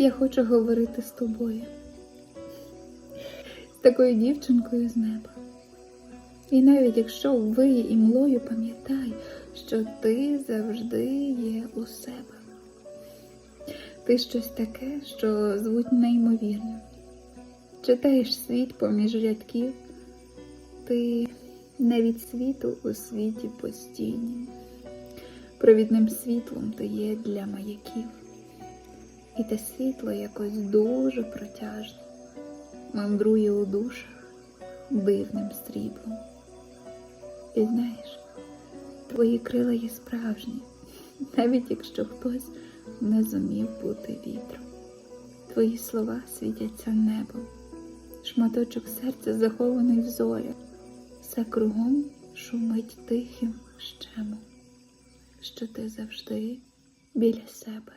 Я хочу говорити з тобою, з такою дівчинкою з неба. І навіть якщо виє і млою, пам'ятай, що ти завжди є у себе. Ти щось таке, що звуть неймовірним. Читаєш світ поміж рядків, ти не від світу у світі постійнім. Провідним світлом ти є для маяків. І те світло якось дуже протяжно мандрує у душах дивним сріблом. І знаєш, твої крила є справжні, навіть якщо хтось не зумів бути вітром. Твої слова світяться небом, шматочок серця захований в зорях, все кругом шумить тихим щемом, що ти завжди біля себе.